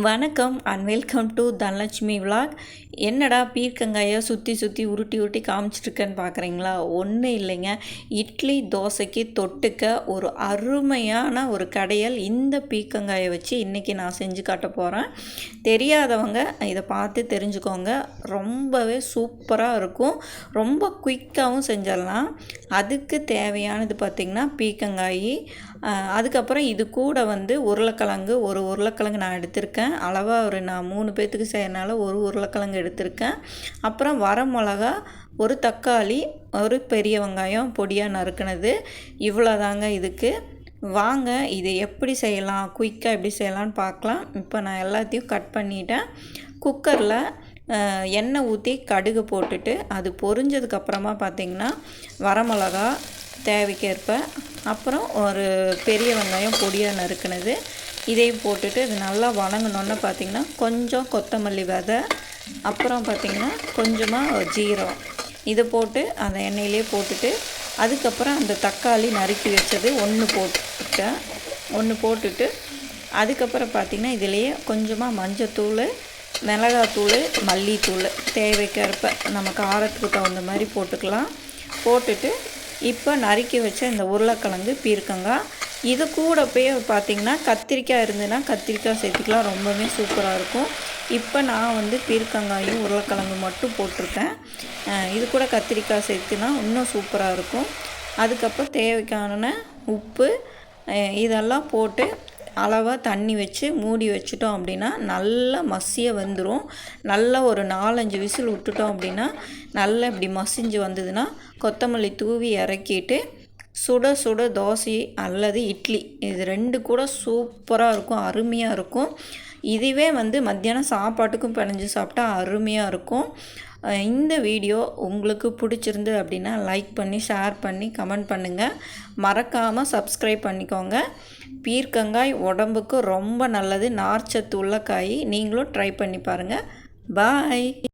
வணக்கம் and welcome to Dhanalakshmi vlog என்னடா பீர்க்கங்காயை சுற்றி சுற்றி உருட்டி உருட்டி காமிச்சிட்ருக்கேன்னு பார்க்குறீங்களா ஒன்றும் இல்லைங்க. இட்லி தோசைக்கு தொட்டுக்க ஒரு அருமையான ஒரு கடையல் இந்த பீர்க்கங்காயை வச்சு இன்றைக்கி நான் செஞ்சு காட்ட போகிறேன் தெரியாதவங்க இதை பார்த்து தெரிஞ்சுக்கோங்க. ரொம்பவே சூப்பராக இருக்கும். ரொம்ப குயிக்காகவும் செஞ்சிடலாம். அதுக்கு தேவையானது பார்த்திங்கன்னா பீர்க்கங்காய் அதுக்கப்புறம் இது கூட வந்து உருளைக்கிழங்கு ஒரு உருளைக்கிழங்கு நான் எடுத்திருக்கேன். அளவாக ஒரு நான் மூணு பேர்த்துக்கு செய்யறனால ஒரு உருளைக்கிழங்கு எடுத்திருக்கேன். அப்புறம் வர மிளகா ஒரு தக்காளி ஒரு பெரிய வெங்காயம் பொடியாக நறுக்கினது. இவ்வளோதாங்க இதுக்கு. வாங்க இது எப்படி செய்யலாம்? குயிக்காக எப்படி செய்யலான்னு பார்க்கலாம் இப்போ நான் எல்லாத்தையும் கட் பண்ணிட்டேன். குக்கரில் எண்ணெய் ஊற்றி கடுகு போட்டுட்டு அது பொரிஞ்சதுக்கப்புறமா பார்த்திங்கன்னா வரமிளகா தேவைக்கேற்ப அப்புறம் ஒரு பெரிய வெங்காயம் பொடியாக நறுக்கினது. இதையும் போட்டுட்டு இது நல்லா வணங்கினோன்னு பார்த்திங்கன்னா கொஞ்சம் கொத்தமல்லி விதை அப்புறம் பார்த்திங்கன்னா கொஞ்சமாக ஜீரம் இதை போட்டு அந்த எண்ணெயிலே போட்டுட்டு அதுக்கப்புறம் அந்த தக்காளி நறுக்கி வச்சது ஒன்று போட்டுட்டேன். ஒன்று போட்டுட்டு அதுக்கப்புறம் பார்த்திங்கன்னா இதுலேயே கொஞ்சமாக மஞ்சத்தூள் மிளகாத்தூள் மல்லித்தூள் தேவைக்கேற்ப நம்ம காரத்துக்கு தகுந்த மாதிரி போட்டுக்கலாம். போட்டுட்டு இப்போ நறுக்கி வச்ச இந்த உருளைக்கிழங்கு பீர்க்கங்காய் இது கூட போய் பார்த்திங்கன்னா கத்திரிக்காய் இருந்ததுன்னா கத்திரிக்காய் சேர்த்துக்கலாம். ரொம்பவே சூப்பராக இருக்கும். இப்போ நான் வந்து பீர்க்கங்காயும் உருளைக்கிழங்கு மட்டும் போட்டிருக்கேன். இது கூட கத்திரிக்காய் சேர்த்துனா இன்னும் சூப்பராக இருக்கும். அதுக்கப்புறம் தேவைக்கான உப்பு இதெல்லாம் போட்டு அளவாக தண்ணி வச்சு மூடி வச்சுட்டோம் அப்படின்னா நல்லா மசிய வந்துடும் நல்லா ஒரு நாலஞ்சு விசில் விட்டுட்டோம் அப்படின்னா நல்லா இப்படி மசிஞ்சு வந்ததுன்னா கொத்தமல்லி தூவி இறக்கிட்டு சுட சுட தோசை அல்லது இட்லி. இது ரெண்டு கூட சூப்பராக இருக்கும் அருமையாக இருக்கும். இதுவே வந்து மத்தியானம் சாப்பாட்டுக்கும் பிணைஞ்சு சாப்பிட்டா அருமையாக இருக்கும். இந்த வீடியோ உங்களுக்கு பிடிச்சிருந்து அப்படின்னா லைக் பண்ணி ஷேர் பண்ணி கமெண்ட் பண்ணுங்கள் மறக்காமல் சப்ஸ்கிரைப் பண்ணிக்கோங்க. பீர்க்கங்காய் உடம்புக்கு ரொம்ப நல்லது. நார்ச்சத்து உள்ள காய். நீங்களும் ட்ரை பண்ணி பாருங்கள் பாய்